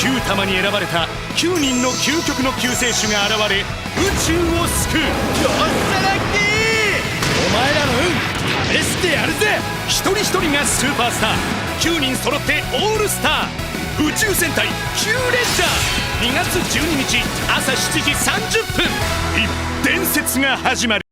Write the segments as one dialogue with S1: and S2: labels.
S1: 9玉に選ばれた9人の究極の救世主が現れ宇宙を救う。
S2: よっしゃラッキー！お前らの運試してやるぜ。
S1: 一人一人がスーパースター。9人揃ってオールスター。宇宙戦隊キューレンジャー。2月12日朝7時30分。一伝説が始まる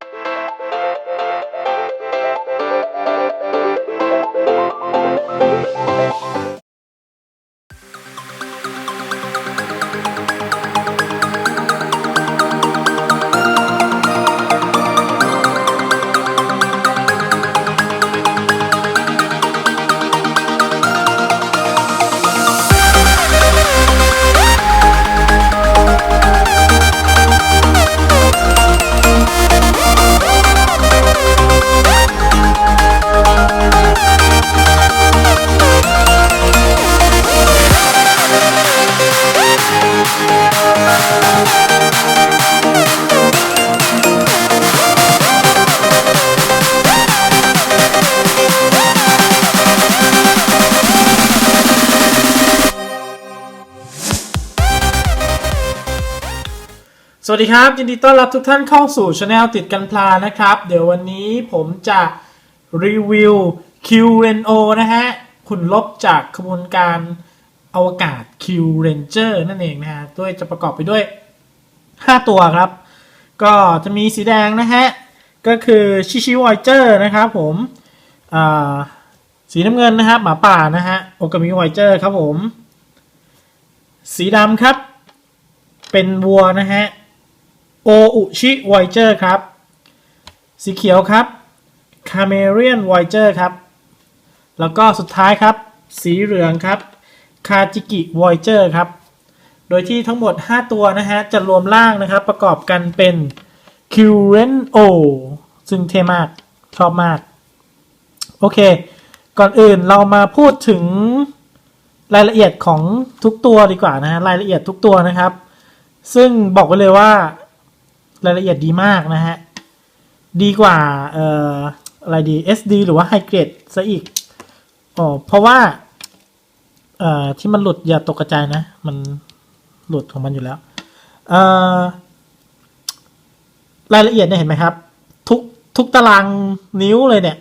S3: สวัสดีครับ ยินดีต้อนรับทุกท่านเข้าสู่ช anel ติดกันพลานะครับ เดี๋ยววันนี้ผมจะรีวิว QNO นะฮะหุ่นลบจากขบวนการอวกาศ Q Ranger นั่นเองนะฮะด้วยจะประกอบไปด้วย 5 ตัวครับ ก็จะมีสีแดงนะฮะ ก็คือชิชิวอยเจอร์นะครับผมสีน้ำเงินนะครับหมาป่านะฮะโอกามิวอยเจอร์ครับผม สีดำครับ เป็นวัวนะฮะ โออุชิไวเจอร์ครับ สีเขียวครับคาเมเรียนไวเจอร์ครับ แล้วก็สุดท้ายครับ สีเหลืองครับคาจิกิไวเจอร์ครับ โดยที่ทั้งหมด 5 ตัวนะฮะ จะรวมร่างนะครับ ประกอบกันเป็น q r e n o ซึ่งเท่มาก ชอบมาก โอเค ก่อนอื่นเรามาพูดถึงรายละเอียดของทุกตัวดีกว่านะฮะ รายละเอียดทุกตัวนะครับ ซึ่งบอกไว้เลยว่า รายละเอียดดีมากนะฮะ ดีกว่าเอ่ออะไรดี SD หรือว่า High Grade ซะอีกอ๋อเพราะว่า เอ่อที่มันหลุดอย่าตกกระจายนะ มันหลุดของมันอยู่แล้ว เอ่อรายละเอียดเนี่ยเห็นไหมครับ ทุกทุกตารางนิ้วเลยเนี่ย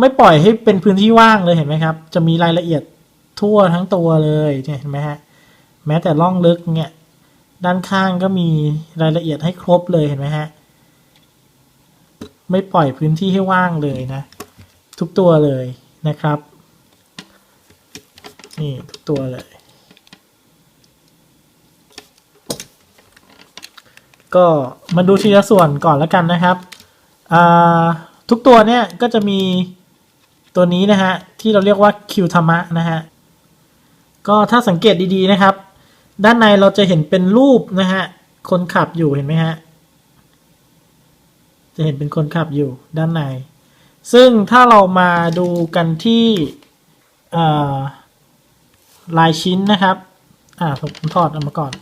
S3: ไม่ปล่อยให้เป็นพื้นที่ว่างเลยเห็นไหมครับ จะมีรายละเอียดทั่วทั้งตัวเลยเนี่ยเห็นไหมฮะ แม้แต่ร่องลึกเนี่ย ด้านข้างก็มีรายละเอียดให้ครบเลยเห็นไหมฮะ ไม่ปล่อยพื้นที่ให้ว่างเลยนะ ทุกตัวเลยนะครับ นี่ทุกตัวเลย ก็มาดูทีละส่วนก่อนแล้วกันนะครับทุกตัวเนี่ยก็จะมีตัวนี้นะฮะ ที่เราเรียกว่าคิวธรรมะนะฮะ ก็ถ้าสังเกตดีๆนะครับ ด้านในเราจะเห็นเป็นรูปนะฮะ คนขับอยู่เห็นไหมฮะ จะเห็นเป็นคนขับอยู่ด้านใน ซึ่งถ้าเรามาดูกันที่ลายชิ้นนะครับ อ่าผมถอดออกมาก่อน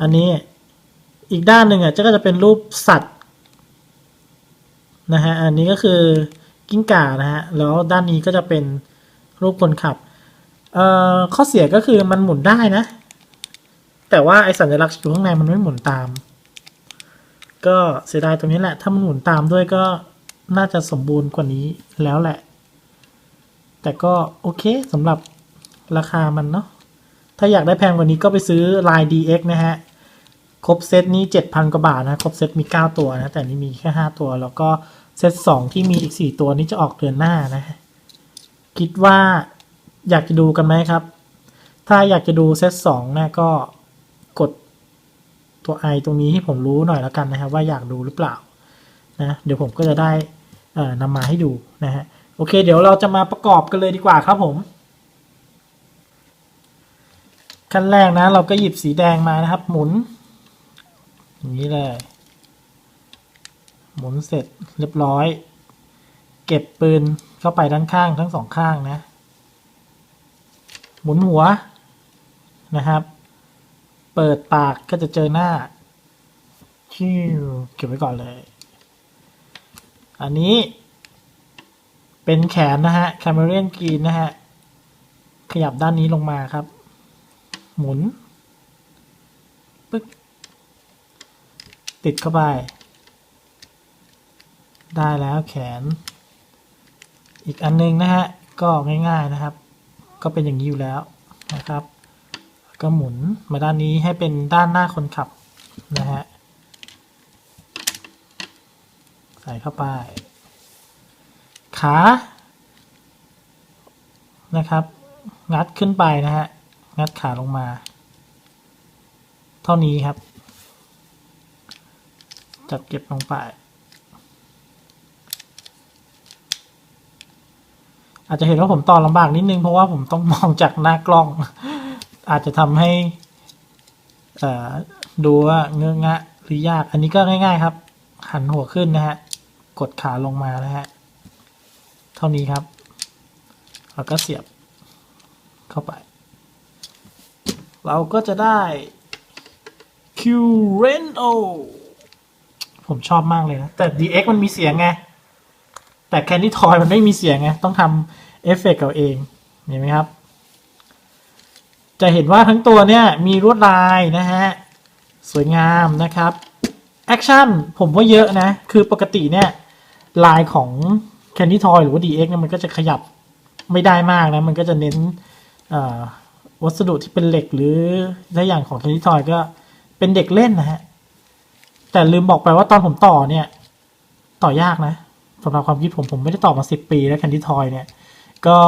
S3: อันนี้อีกด้านหนึ่งอะจะก็จะเป็นรูปสัตว์นะฮะ อันนี้ก็คือกิ้งก่านะฮะ แล้วด้านนี้ก็จะเป็นรูปคนขับ เอ่อข้อเสียก็คือมันหมุนได้นะ แต่ว่าไอสัญลักษณ์อยู่ข้างในมันไม่หมุนตาม ก็เสียดายตรงนี้แหละ ถ้ามันหมุนตามด้วยก็น่าจะสมบูรณ์กว่านี้แล้วแหละ แต่ก็โอเคสำหรับราคามันเนาะถ้าอยากได้แพงกว่านี้ก็ไปซื้อลาย DX นะฮะ ครบเซตนี้ 7,000 กว่าบาทนะ ครบเซตมี 9 ตัวนะ แต่นี่มีแค่ 5 ตัว แล้วก็เซต2ที่มีอีก 4 ตัวนี้จะออกเดือนหน้านะฮะคิดว่า อยากจะดูกันไหมครับ ถ้าอยากจะดูเซต2นะก็กดตัว i ตรงนี้ให้ผมรู้หน่อยแล้วกันนะครับว่าอยากดูหรือเปล่านะเดี๋ยวผมก็จะได้นำมาให้ดูนะฮะโอเค เดี๋ยวเราจะมาประกอบกันเลยดีกว่าครับผม ขั้นแรกนะเราก็หยิบสีแดงมานะครับ หมุน อย่างนี้เลย หมุนเสร็จเรียบร้อย เก็บปืนเข้าไปด้านข้างทั้งสองข้างนะ หมุนหัวนะครับ เปิดปากก็จะเจอหน้าชิวเก็บไว้ก่อนเลย อันนี้ เป็นแขนนะฮะ c a m e r o n Green นะฮะ ขยับด้านนี้ลงมาครับ หมุนปึ๊กติดเข้าไป ได้แล้วแขน อีกอันนึงนะฮะ ก็ง่ายๆนะครับ ก็เป็นอย่างนี้อยู่แล้วนะครับ ก็หมุนมาด้านนี้ให้เป็นด้านหน้าคนขับนะฮะใส่เข้าไป ขานะครับ งัดขึ้นไปนะฮะ งัดขาลงมา เท่านี้ครับ จัดเก็บลงไป อาจจะเห็นว่าผมต่อลำบากนิดนึงเพราะว่าผมต้องมองจากหน้ากล้อง อาจจะทำให้ดูว่าเงื้องะหรือยาก อันนี้ก็ง่ายๆครับ หันหัวขึ้นนะฮะ กดขาลงมานะฮะ เท่านี้ครับ แล้วก็เสียบเข้าไป เราก็จะได้ Q r e n o ผมชอบมากเลยนะ แต่ DX มันมีเสียงไง แต่ Candy Toy มันไม่มีเสียงไงต้องทำเอฟเฟกต์เอาเองเห็นไหมครับ จะเห็นว่าทั้งตัวเนี่ยมีลวดลายนะฮะ สวยงามนะครับแอคชั่นผมว่าเยอะนะ คือปกติเนี่ยลายของ Candy Toy หรือว่า DX เนี่ยมันก็จะขยับไม่ได้มากนะ มันก็จะเน้นวัสดุที่เป็นเหล็กหรือถ้าอย่างของ Candy Toy ก็เป็นเด็กเล่นนะฮะ แต่ลืมบอกไปว่าตอนผมต่อเนี่ย ต่อยากนะ สำหรับความคิดผมผมไม่ได้ต่อมาสิบปีแล้ว Candy Toy เนี่ย ก็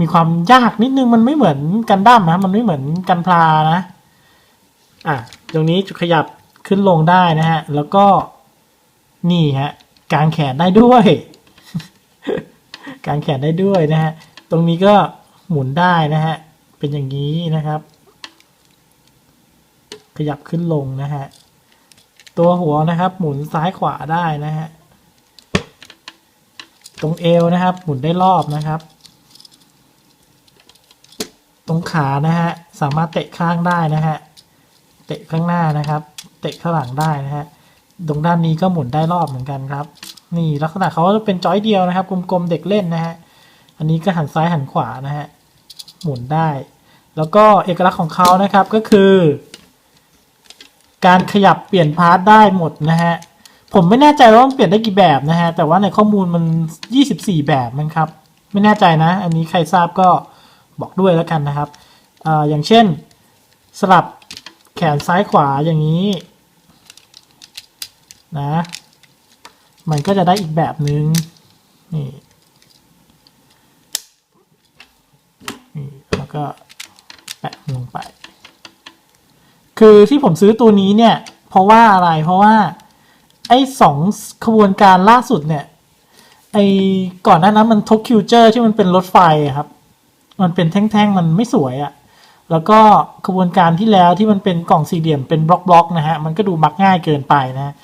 S3: มีความยากนิดนึงมันไม่เหมือนกันดั้มนะ มันไม่เหมือนกันพลานะ อะ ตรงนี้จุดขยับขึ้นลงได้นะฮะ แล้วก็นี่ฮะกางแขนได้ด้วยกางแขนได้ด้วยนะฮะ ตรงนี้ก็หมุนได้นะฮะ เป็นอย่างนี้นะครับ ขยับขึ้นลงนะฮะ ตัวหัวนะครับ หมุนซ้ายขวาได้นะฮะ ตรงเอวนะครับ หมุนได้รอบนะครับ ตรงขานะฮะสามารถเตะข้างได้นะฮะเตะข้างหน้านะครับ เตะข้างหลังได้นะฮะตรงด้านนี้ก็หมุนได้รอบเหมือนกันครับ นี่ลักษณะเขาจะเป็นจอยเดียวนะครับ กลมๆเด็กเล่นนะฮะอันนี้ก็หันซ้ายหันขวานะฮะหมุนได้ แล้วก็เอกลักษณ์ของเขานะครับก็คือ การขยับเปลี่ยนพาร์ทได้หมดนะฮะ ผมไม่แน่ใจว่ามันเปลี่ยนได้กี่แบบนะฮะ แต่ว่าในข้อมูลมัน 24 แบบมั้งครับ ไม่แน่ใจนะ อันนี้ใครทราบก็บอกด้วยแล้วกันนะครับออย่างเช่น สลับแขนซ้ายขวาอย่างนี้นะ มันก็จะได้อีกแบบหนึง่งนี่นี่แล้วก็แปะลงไป คือที่ผมซื้อตัวนี้เนี่ย เพราะว่าอะไรเพราะว่า ไอ้สองขบวนการล่าสุดเนี่ย ไอ้ก่อนหน้านั้นมันทกคิวเจอร์ที่มันเป็นรถไฟครับ มันเป็นแท่งๆ มันไม่สวยอะแล้วก็ขบวนการที่แล้วที่มันเป็นกล่องสี่เหลี่ยมเป็นบล็อกๆนะฮะ มันก็ดูมักง่ายเกินไปนะ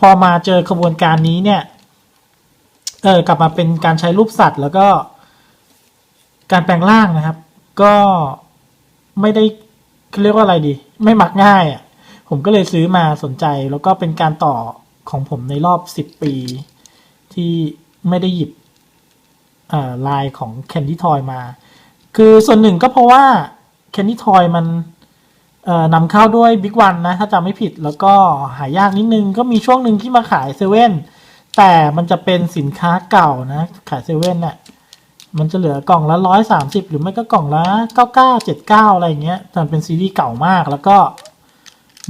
S3: พอมาเจอขบวนการนี้เนี่ย เออกลับมาเป็นการใช้รูปสัตว์ แล้วก็การแปลงร่างนะครับ ก็ไม่ได้เรียกว่าอะไรดี ไม่มักง่ายอะผมก็เลยซื้อมาสนใจแล้วก็เป็นการต่อ ของผมในรอบสิบปี ที่ไม่ได้หยิบลายของ Candy Toy มา คือส่วนหนึ่งก็เพราะว่า Candy Toy มันนำเข้าด้วย Big One นะ ถ้าจำไม่ผิดแล้วก็หายากนิดนึง ก็มีช่วงหนึ่งที่มาขายเซเว่นแต่มันจะเป็นสินค้าเก่านะ ขายเซเว่นเนี่ยมันจะเหลือกล่องละร้อยสามสิบหรือไม่ก็กล่องละเก้าเก้าเจ็ดเก้าอะไรเงี้ยแต่เป็นซีรีส์เก่ามากแล้วก็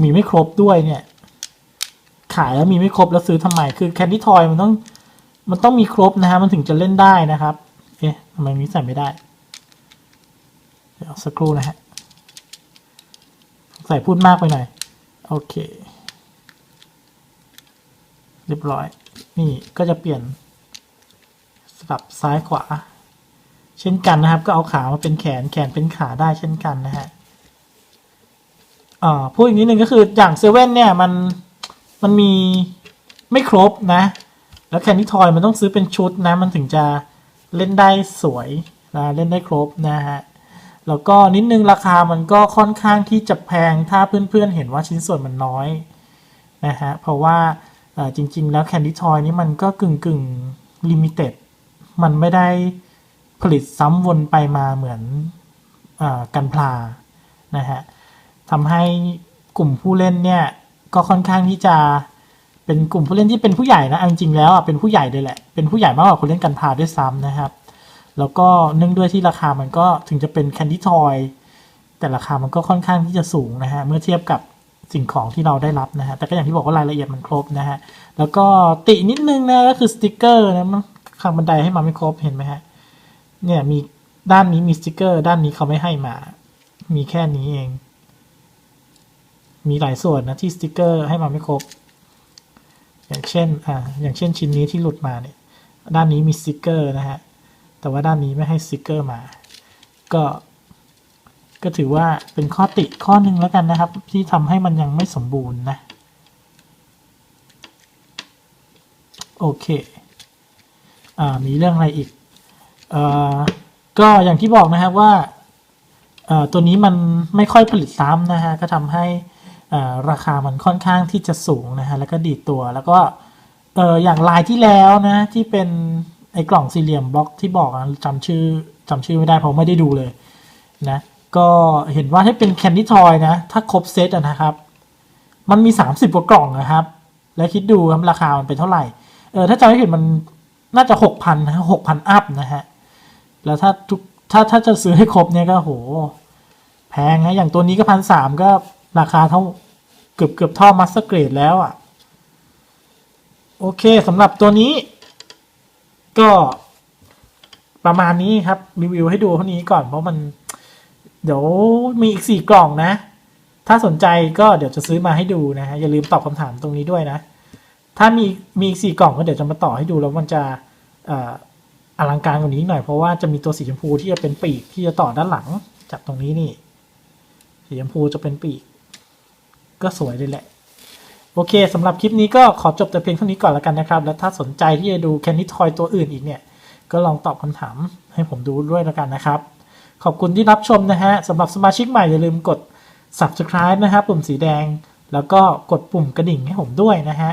S3: มีไม่ครบด้วยเนี่ยายแล้วมีไม่ครบแล้วซื้อทำไม คือแคนดี้ทอยมันต้องมันต้องมีครบนะฮะมันถึงจะเล่นได้นะครับ เอ๊ะทำไมนี้ใส่ไม่ได้ เดี๋ยวสักครู่นะฮะใส่พูดมากไปหน่อย โอเค เรียบร้อย นี่ก็จะเปลี่ยนสลับซ้ายขวา เช่นกันนะครับ ก็เอาขามาเป็นแขนแขนเป็นขาได้เช่นกันนะฮะอ่าพูดอีกนิดนึงก็คืออย่างเซเว่นเนี่ยมัน มันมีไม่ครบนะ แล้วแคนดี้ทอยมันต้องซื้อเป็นชุดนะ มันถึงจะเล่นได้สวยนะเล่นได้ครบนะฮะ แล้วก็นิดนึงราคามันก็ค่อนข้างที่จะแพงถ้าเพื่อนๆเห็นว่าชิ้นส่วนมันน้อยนะฮะ เพราะว่าจริง ๆ แล้วแคนดี้ทอยนี่มันก็กึ่งกึ่งลิมิเต็ดมันไม่ได้ผลิตซ้ำวนไปมาเหมือนอกันพลานะฮะทำให้กลุ่มผู้เล่นเนี่ย ก็ค่อนข้างที่จะเป็นกลุ่มผู้เล่นที่เป็นผู้ใหญ่นะจริงๆแล้วอะเป็นผู้ใหญ่เลยแหละเป็นผู้ใหญ่มากกว่าคนเล่นกันพาด้วยซ้ำนะครับ แล้วก็เนื่องด้วยที่ราคามันก็ถึงจะเป็นแคนดี้ทอยแต่ราคามันก็ค่อนข้างที่จะสูงนะฮะเมื่อเทียบกับสิ่งของที่เราได้รับนะฮะแต่ก็อย่างที่บอกว่ารายละเอียดมันครบนะฮะแล้วก็ตินิดนึงนะก็คือสติกเกอร์นะมันข้างบันไดให้มาไม่ครบเห็นไหมฮะเนี่ยมีด้านนี้มีสติกเกอร์ ด้านนี้เขาไม่ให้มา มีแค่นี้เอง มีหลายส่วนนะที่สติกเกอร์ให้มาไม่ครบ อย่างเช่นอ่าอย่างเช่นชิ้นนี้ที่หลุดมาเนี่ยด้านนี้มีสติกเกอร์นะฮะแต่ว่าด้านนี้ไม่ให้สติกเกอร์มา ก็ก็ถือว่าเป็นข้อติข้อหนึ่งแล้วกันนะครับ ที่ทำให้มันยังไม่สมบูรณ์นะ โอเคอ่ามีเรื่องอะไรอีกเอ่อก็อย่างที่บอกนะครับว่าเอ่อตัวนี้มันไม่ค่อยผลิตซ้ำนะฮะก็ทำให้ ราคามันค่อนข้างที่จะสูงนะฮะแล้วก็ดีตัวแล้วก็เอออย่างลายที่แล้วนะที่เป็นไอ้กล่องสี่เหลี่ยมบล็อกที่บอกอะจำชื่อจำชื่อไม่ได้เพราะไม่ได้ดูเลยนะก็เห็นว่าถ้าเป็นแคนดี้ทอยนะ ถ้าครบเซตนะครับ มันมีสามสิบกว่ากล่องนะครับ แล้วคิดดูครับราคามันเป็นเท่าไหร่เออถ้าจำไม่ผิดมันน่าจะหกพันนะหกพันอัพนะฮะ แล้วถ้าทุกถ้าถ้าจะซื้อให้ครบเนี่ยก็โห แพงนะอย่างตัวนี้ก็พันสามก็ ราคาเท่าเกือบเกือบเท่ามาสเตอร์เกรดแล้วอะ โอเคสำหรับตัวนี้ ก็ประมาณนี้ครับ รีวิวให้ดูเท่านี้ก่อนเพราะมัน เดี๋ยวมีอีกสี่กล่องนะ ถ้าสนใจก็เดี๋ยวจะซื้อมาให้ดูนะฮะอย่าลืมตอบคำถามตรงนี้ด้วยนะ ถ้ามีมีอีกสี่กล่องก็เดี๋ยวจะมาต่อให้ดูแล้วมันจะเอ่ออลังการกว่านี้หน่อยเพราะว่าจะมีตัวสีชมพูที่จะเป็นปีกที่จะต่อด้านหลังจากตรงนี้นี่สีชมพูจะเป็นปีก ก็สวยเลยแหละ โอเคสำหรับคลิปนี้ก็ขอจบแต่เพียงเท่านี้ก่อนแล้วกันนะครับ แล้วถ้าสนใจที่จะดูแคนดี้ทอยตัวอื่นอีกเนี่ย ก็ลองตอบคำถามให้ผมดูด้วยแล้วกันนะครับ ขอบคุณที่รับชมนะฮะสำหรับสมาชิกใหม่อย่าลืมกด subscribe นะครับปุ่มสีแดง แล้วก็กดปุ่มกระดิ่งให้ผมด้วยนะฮะ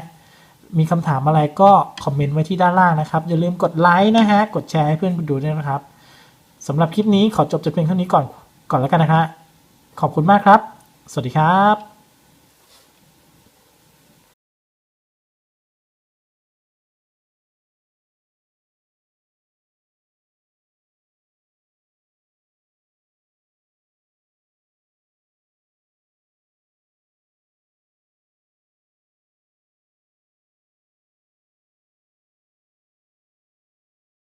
S3: มีคำถามอะไรก็คอมเมนต์ไว้ที่ด้านล่างนะครับ อย่าลืมกดไลค์นะฮะกดแชร์ให้เพื่อนดูด้วยนะครับสำหรับคลิปนี้ขอจบแต่เพียงเท่านี้ก่อนก่อนแล้วกันนะฮะขอบคุณมากครับ สวัสดีครับ